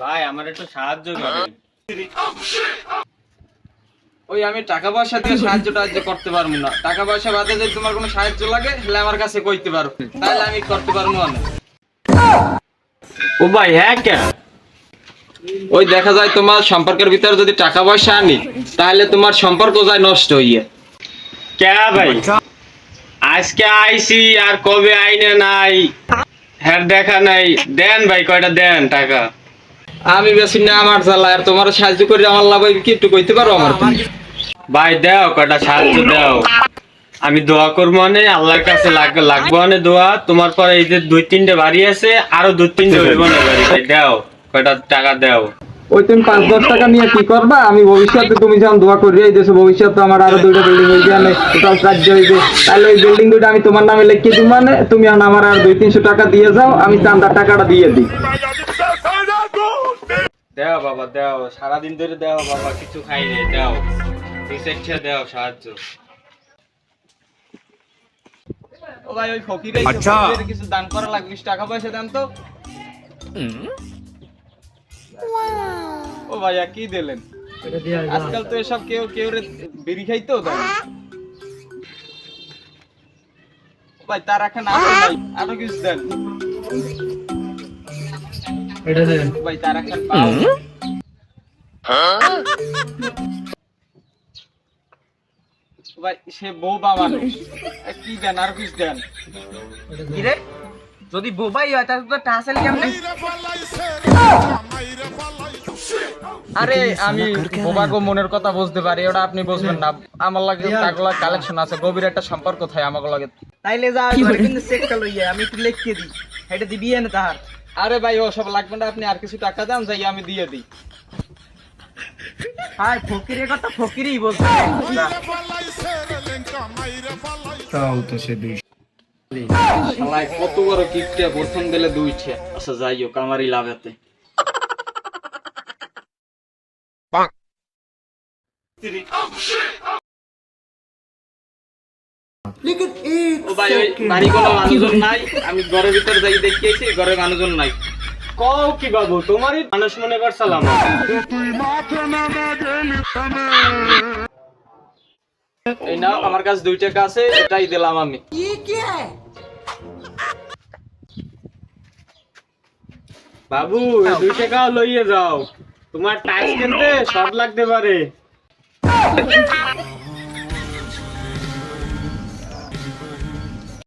ভাই আমার একটু সাহায্য করেন। ওই আমি টাকা পয়সা দিয়ে সাহায্য টাহায্য করতে পারব না। টাকা পয়সা বাদে যদি তোমার কোনো সাহায্য লাগে তাহলে আমার কাছে কইতে পারো। তাহলে আমি করতে পারব না। ও ভাই হ্যাঁ কে? ওই দেখা যায় তোমার সম্পর্কের ভিতরে যদি টাকা পয়সা আনি তাহলে তোমার সম্পর্ক যায় নষ্ট হইয়ে। কে ভাই? আজকে আইছি আর কবে আইনে নাই? হ্যাঁ দেখা নাই। দেন ভাই কয়টা দেন টাকা? আমি বেশি না আমার জ্বালা আর তোমার সাহায্য করে আমার লাভ কি? একটু কইতে পারো আমার তুমি? ভাই দাও কয়টা সাহায্য দাও। আমি দোয়া করব মানে আল্লাহর কাছে লাগবে মানে দোয়া। তোমার পরে এই যে দুই তিনটে বাড়ি আছে আরও দুই তিনটে হইব না বাড়ি ভাই দাও কয়টা টাকা দাও। ওই তুমি পাঁচ দশ টাকা নিয়ে কি করবা? আমি ভবিষ্যতে তুমি যখন দোয়া করি এই দেশে ভবিষ্যতে আমার আরও দুইটা বিল্ডিং হয়ে যাবে টোটাল কার্য হইবে। তাহলে ওই বিল্ডিং দুইটা আমি তোমার নামে লিখে দিব মানে তুমি এখন আমার আর দুই তিনশো টাকা দিয়ে যাও আমি চান্দার টাকাটা দিয়ে দিই। দাও বাবা দাও। সারাদিন ধরে দাও বাবা কিছু খাই নাই দাও। রিসেট দাও সাহায্য। ও ভাই ওই ফকির আচ্ছা। কিছু দান করা লাগবে টাকা পয়সা দেন তো। ও ভাইয়া কি দিলেন? আজকাল তো এসব কেউ কেউ রে বিড়ি খাইতো দেন ও ভাই তার এখন আরও নাই আরও কিছু দেন। ভাই তার এখন ভাই সে বউ মানুষ। কি দেন আর কিছু দেন? কিরে যদি বোবাই হয় তাহলে তো টাসেল কেমনে? আরে আমি বোবাগো মনের কথা বুঝতে পারি ওটা আপনি বুঝবেন না। আমার লাগে টাকলা কালেকশন আছে গভীর একটা সম্পর্ক থাকে আমার লাগে। তাইলে যা কিন্তু চেকটা লইয়া আমি একটু লিখকে দিই। এটা দিবি এনে তাহার। আরে ভাই ও সব লাগবে না আপনি আর কিছু টাকা দেন যাই আমি দিয়ে দিই। হাই ফকিরের কথা ফকিরই বলছে। শালায় কত বড় কিপটে প্রথম দিলে দুইছে। আচ্ছা যাই হোক আমারই লাভ ও ভাই ওই বাড়ি কোনো মানুষজন নাই আমি ঘরের ভিতরে যাই দেখিয়েছি ঘরে মানুষজন নাই। কও কি বাবু, তোমারই মানুষ মনে করছিলাম এই নাও, আমার কাছে দুই টাকা আছে, এটাই দিলাম আমি। বাবু দুই টাকা লইয়ে যাও। তোমার টাইম কিনতে শর্ট লাগতে পারে